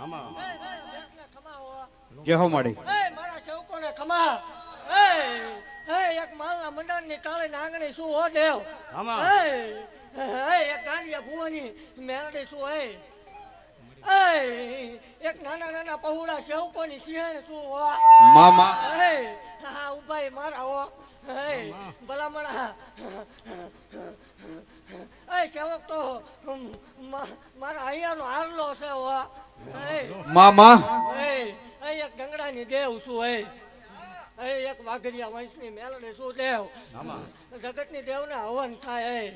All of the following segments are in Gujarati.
આમાં એ, એ, બેસને ખમાવો. જય હો માડી. એ, મારા સેવકોને ખમા. એ, એ, એક માલના મંડળની કાળે નાંગણી શું હો દેવ? આમાં. એ, એ, એક ગાંડિયા ભુવાની મેરડી શું હે? એક નાના નાના પહોળા સેવકોની સિંહણ શું હો? મામા. એ, હા ઊભા મારા હો. એ, ભલામણ. એ સેવક તો મારા અહીંયા અહીંયાનો હારલો છે હો. મામા. એ એ એક ગંગડાની દેવ હે. એ એક વાઘરિયા વંશની મેલડી શું દેવ. જગતની દેવને હવન થાય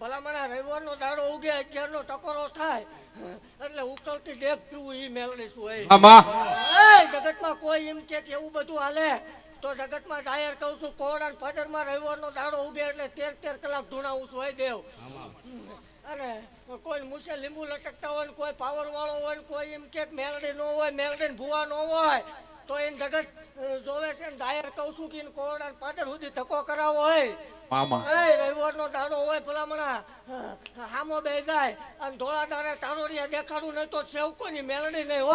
ભલામણા રવિવારનો દાડો ઉગે અગિયારનો ટકોરો થાય. એટલે ઉકળતી દેવ પીવું ઈ મેલડી શું હે. મામા. એ જગતમાં કોઈ એમ કે એવું બધું હાલે તો જગતમાં જાહેર કહું છું કોરડા ફજરમાં રવિવારનો દાડો ઉગે એટલે તેર તેર કલાક ધૂણાવું છું હોય દેવ. અને કોઈ મૂછે લીંબુ લટકતા હોય ને કોઈ પાવર વાળો હોય ને કોઈ એમ કે મેલડી ન હોય મેલડી ને ભૂવા ન હોય તો એને જગત જોવે છે ને જાહેર કહું છું કે કોરડા પાદર સુધી ધક્કો કરાવો હોય. મામા. એ રવિવારનો દાડો હોય ભલામણા હામો બે જાય અને ધોળા દાડે ચારોડિયા દેખાડું નહીં તો સેવકોની મેલડી નહીં હો.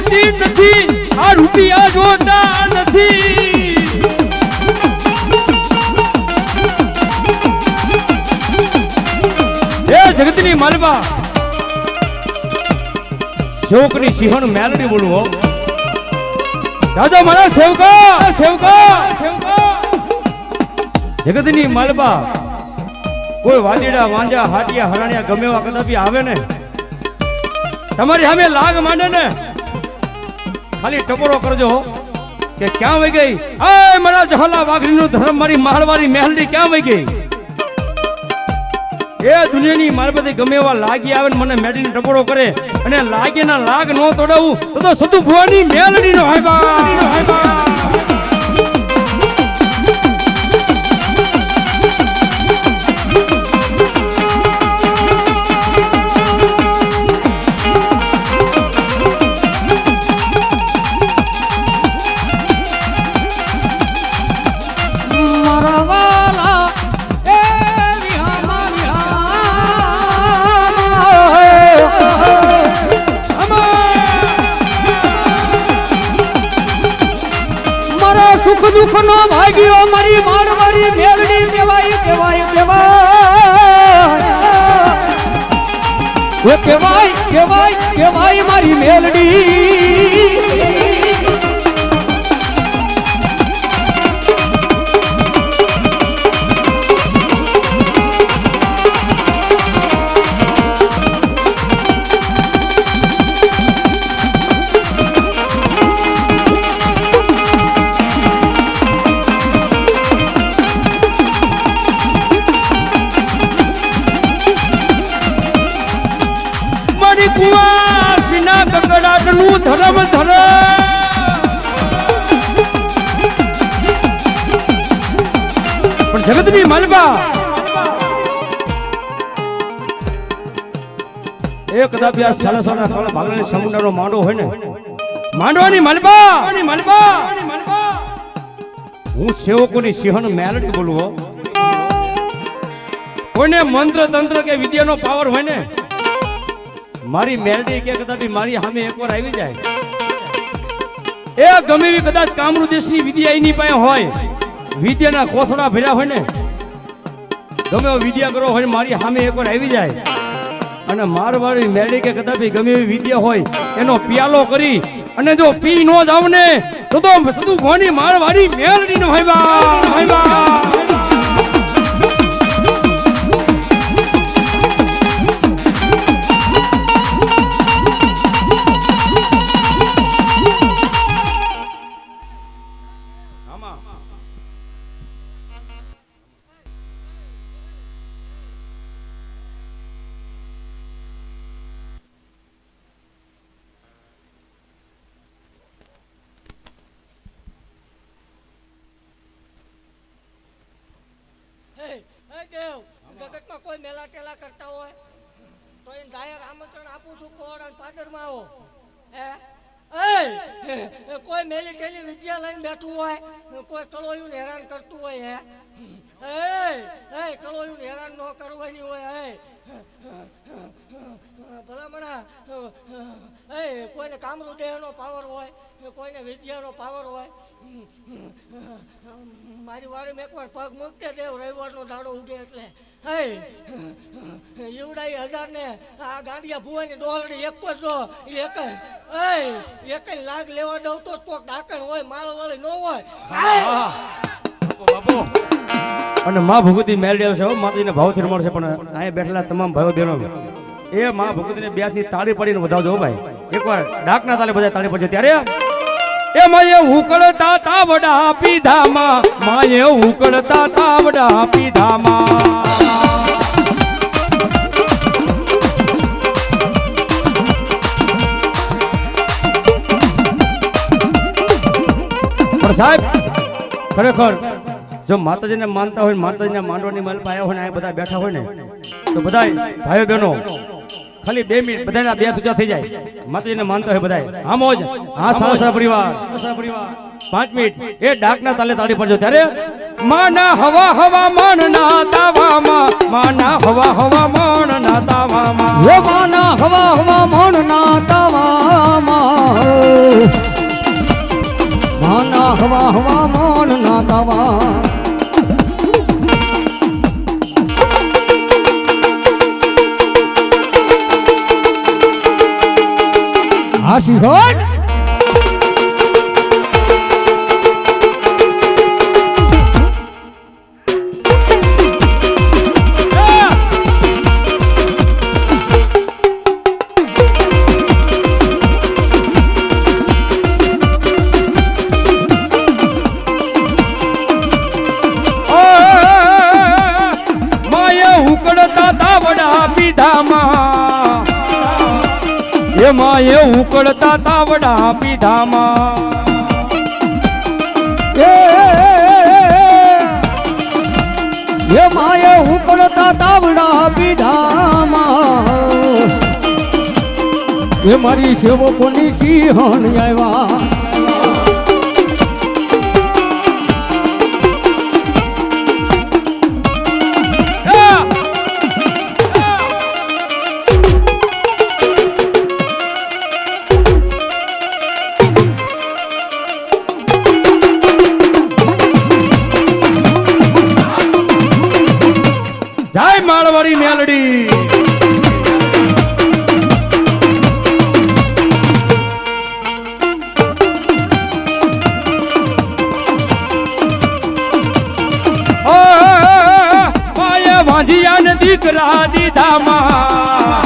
જોતી નથી. આ રૂપિયા જોતા નથી. હે જગતની માલવા સેવકની સિંહણ મેલડી બોલું હો દાદા મારા સેવકા સેવકા સેવકા. જગતની માલબા કોઈ વાદીડા વાંજા હાટિયા, હરાણિયા ગમે એવા કદાપી આવે ને? તમારી સામે લાગ માંડે ને? ખાલી ટકોરો કરજો કે ક્યાં વહી ગઈ? આય મારા જહલા નું ધર્મ, મારી મારવારી મહેલડી ક્યાં વહી ગઈ? એ દુનિયાની મારબતી ગમે એવા લાગી આવે ને મને મેડીને ટકોરો કરે અને લાગીના લાગ નો તોડાવું, તો સતુ ભુવાની મેલડીનો હાયબા મારા સુખ દુઃખ નો ભાગ્યો મારી માર મારી મેલડી કેવાય કેવાય કેવાય કેવાય કેવાય કેવાય મારી મેલડી. માંડો હોય માંડવાની માલબા. માલબા. હું સેવકોની સિંહણ મેલડી બોલું હો. કોઈને મંત્ર તંત્ર કે વિદ્યાનો પાવર હોય ને મારી મેલડી કે કદાચ મારી સામે એકવાર આવી જાય. એ ગમે એવી કદાચ કામરૂ દેશની વિદ્યા એની પાસે હોય, વિદ્યાના કોથળા ભર્યા હોય ને, ગમે વિદ્યા કરો હોય મારી સામે એકવાર આવી જાય. અને મારવાડી મેલડી કે કદાચ ગમે એવી વિદ્યા હોય, એનો પિયાલો કરી, અને જો પી નો જાવ ને, તો તો સદુ ભોની મારવાડી મેલડી નો હોય બા હોય ઠેલા ટેલા કરતા હોય, તો એને જાહેર આમંત્રણ આપું છું, કોણ અને પાદરમાં આવો. હે? કોઈ મેલી ટેલી વિદ્યા લઈને બેઠું હોય, કોઈ કળોયું હેરાન કરતું હોય, હે? એ કળોયું હેરાન ન કરવાની હોય હે ભલામણા એ કોઈને કામરૂ દેહનો પાવર હોય કોઈને વિદ્યાનો પાવર હોય મારી વાળી એકવાર પગ મૂકતે દેવ, રવિવારનો દાડો ઉગે એટલે. હે યુવડાઈ હજાર ને આ ગાંડિયા ભુવાની ડોલડી એક જ જો, એક એ, એક લાગ લેવા દઉં તો કોક ડાકણ હોય માળો વાળી ન હોય. બાપુ. અને મા ભગવતી મેળવી છે માતાજીને ભાવથી મળશે પણ અહીંયા બેઠેલા તમામ ભાઈઓ બહેનો એ મા ભગવતીને બે હાથની તાળી પડીને વધાવજો ભાઈ. એકવાર ડાકના તાલે બધા તાળી પડશે ત્યારે એ માએ ઉકળતા તાવડા પીધામાં, માએ ઉકળતા તાવડા પીધામાં. સાહેબ, ખરેખર જો માતાજીને માનતા હોય, માતાજીને માંડવાની મલ પાયા હોય ને આ બધા બેઠા હોય ને, તો બધા ભાઈઓ બહેનો, ખાલી બે મિનિટ બધાના બે તુજા થઈ જાય. માતાજીને માનતા હોય બધા આમ જ હા સારા પરિવાર. પાંચ મિનિટ. એ ડાકના તાલે તાળી પડજો ત્યારે, માના હવા હવા મન ના તાવામાં, માના હવા હવા મન ના તાવામાં. માના હવા હવા મન ના તાવામાં. હાસી હોટ માએ એ ઉકળતા તાવડા પીધામાં એ માએ ઉકળતા તાવડા પીધામાં એ મારી સેવકોની સિંહણ આવ્યા વાંધિયાને દીકરા દીધામાં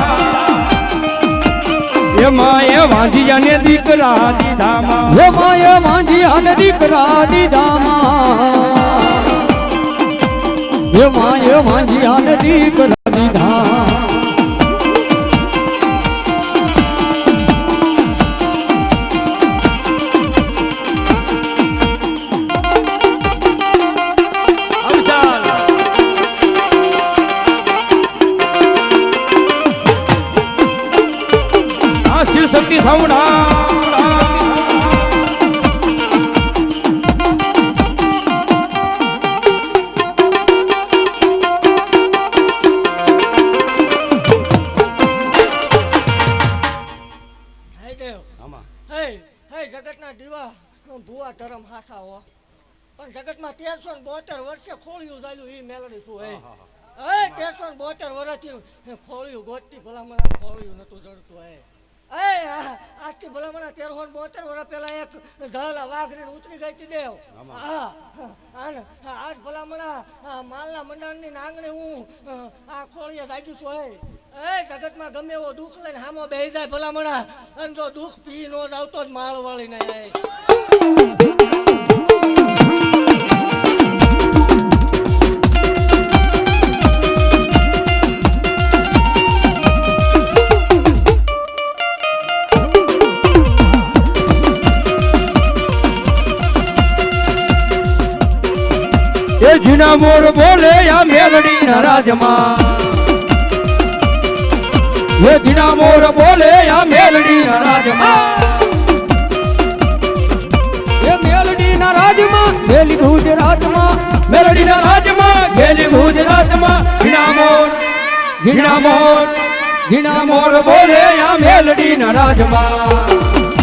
એ માએ વાંધિયાને દીકરા દીધામાં હે માએ વાંજી અને દીકરા દીધામાં હે માએ વાંજી અને દીકરા દીધા શક્તિ સાઉન્ડ હે દેવ. હે હે જગતના દીવા. ભુવા ધરમ હાસા હો. પણ જગતમાં તેરસો ને બોતેર વર્ષે ખોળિયું ચાલ્યું એ મેલડી શું હે? હે તેરસો ને બોતેર વર્ષથી ખોળિયું ગોતતી ભલામણા ખોળિયું નતું જડતું હે. આજથી ભલામણા તેરસો બોતેર વર્ષ પહેલા એક ધાલા વાઘરીને ઉતરી ગઈ હતી દેવ. આજ ભલામણ આ માલના મંડળની નાંગણી હું આ ખોળીએ જાગ્યું છું એ જગતમાં ગમે એવો દુઃખ લઈને હામો બેહી જાય ભલામણા. અને જો દુઃખ પી નો જ આવતો જ માળ વાળીને ઝીણા મોર બોલે આ મેલડી ના રાજમાં એ જીણા મોર બોલે આ મેલડીના રાજમાં એ મેલડીના રાજમાં મેલી ગુજરાતમાં મેલડીના રાજમાં. ગેલી ગુજરાતમાં મોર જીણા મોર જીણા મોર બોલે આ મેલડીના રાજમાં